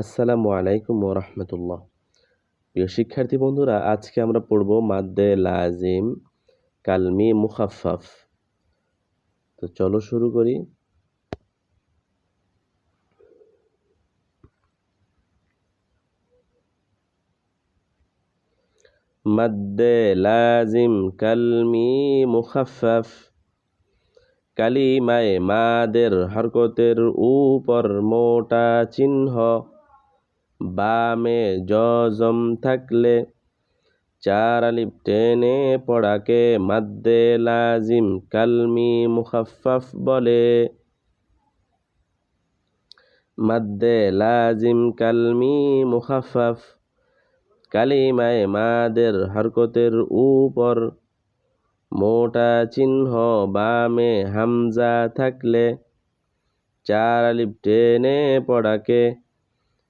আসসালামু আলাইকুম রহমতুল্লাহ। প্রিয় শিক্ষার্থী বন্ধুরা, আজকে আমরা পড়ব মাদ্দে লাজিম কালমি মুখাফাফ তো চলো শুরু করি। মাদ্দে লাজিম কালমি মুখাফাফ কালিমায় মাদের হরকতের উপর মোটা চিহ্ন। বামে জজম থাকলে চার আলিফ টেনে পড়াকে মাদ্দে লাজিম কালমি মুখাফাফ বলে। মাদ্দে লাজিম কালমি মুখাফাফ কালিমায় মাদের হরকতের উপর। মোটা চিহ্ন বামে হামজা থাকলে চার আলিফ টেনে পড়াকে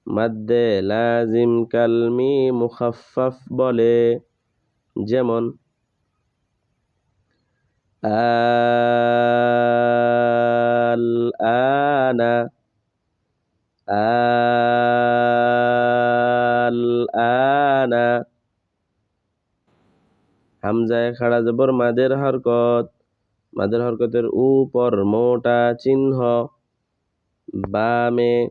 মাদ্দে লাজিম কালমি মুখাফাফ বলে, যেমন, আল আনা আল আনা। হামজায় খাড়া জবর মাদের হরকত, মাদের হরকতের উপর মোটা চিহ্ন, বামে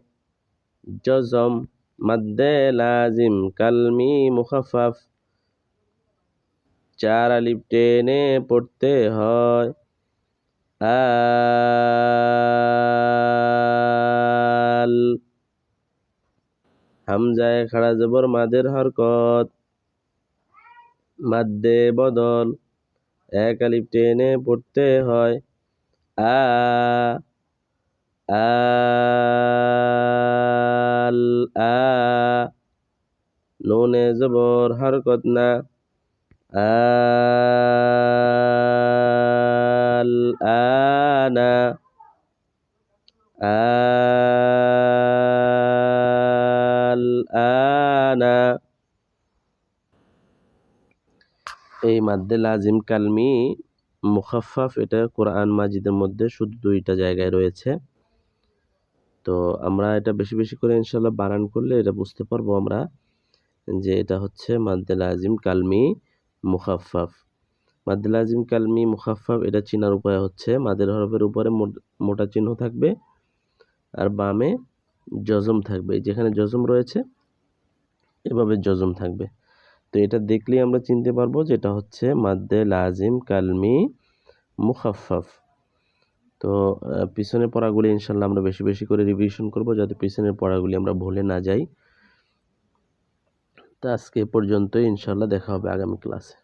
জজম মাদ্দে লাজিম কালমি মুখাফাফ। চার আলিফ টেনে পড়তে হয়। আল। হামজায় খাড়া জবর মাদের হরকত। মাদ্দে বদল। এক আলিফ টেনে পড়তে হয়। আ আল নুনে জবর হরকত না। আল আনা। আল আনা। এই মাদ্দে লাজিম কালমি মুখাফাফ এটা কোরআন মাজিদের মধ্যে শুধু দুইটা জায়গায় রয়েছে। তো আমরা এটা বেশি বেশি করে ইনশাল্লাহ বানান করলে এটা বুঝতে পারব আমরা। যে এটা হচ্ছে মাদ্দে আজিম কালমি মুখাফাফ মাদ্দে লাজিম কালমি মুখাফাফ এটা চিনার উপায় হচ্ছে মাদের হরফের উপরে মোটা চিহ্ন থাকবে আর বামে জজম থাকবে। যেখানে জজম রয়েছে, এভাবে জজম থাকবে। তো এটা দেখলেই আমরা চিনতে পারব যেটা হচ্ছে মাদ্দে লাজিম কালমি মুখাফাফ তো পিছনের পড়াগুলি ইনশাল্লাহ আমরা বেশি বেশি করে রিভিশন করব যাতে পিছনের পড়াগুলি আমরা ভুলে না যাই। তো আজকে পর্যন্তই। ইনশাল্লাহ দেখা হবে আগামী ক্লাসে।